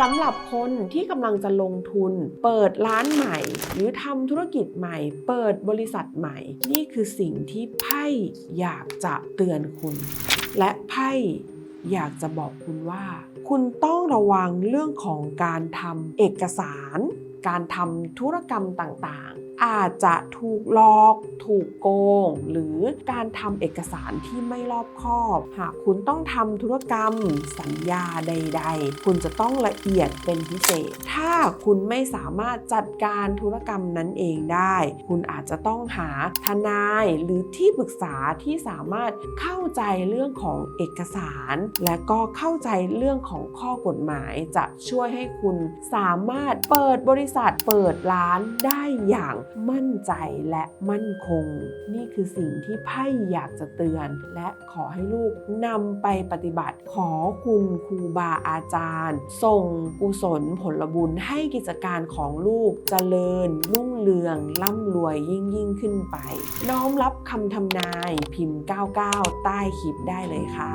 สำหรับคนที่กำลังจะลงทุน เปิดร้านใหม่ หรือทำธุรกิจใหม่ เปิดบริษัทใหม่ นี่คือสิ่งที่ไพ่อยากจะเตือนคุณ และไพ่อยากจะบอกคุณว่า คุณต้องระวังเรื่องของการทำเอกสาร การทำธุรกรรมต่างๆอาจจะถูกหลอก ถูกโกง หรือการทำเอกสารที่ไม่รอบคอบ หากคุณต้องทำธุรกรรม สัญญาใด ๆ คุณจะต้องละเอียดเป็นพิเศษ ถ้าคุณไม่สามารถจัดการธุรกรรมนั้นเองได้ คุณอาจจะต้องหาทนายหรือที่ปรึกษาที่สามารถเข้าใจเรื่องของเอกสาร และก็เข้าใจเรื่องของข้อกฎหมาย จะช่วยให้คุณสามารถเปิดบริษัทเปิดร้านได้อย่างมั่นใจและมั่นคง นี่คือสิ่งที่ไพ่อยากจะเตือน และขอให้ลูกนำไปปฏิบัติ ขอคุณครูบาอาจารย์ ส่งกุศลผลบุญให้กิจการของลูกเจริญ รุ่งเรืองร่ำรวยยิ่งยิ่งขึ้นไป น้อมรับคำทำนายพิมพ์ 99 ใต้คลิปได้เลยค่ะ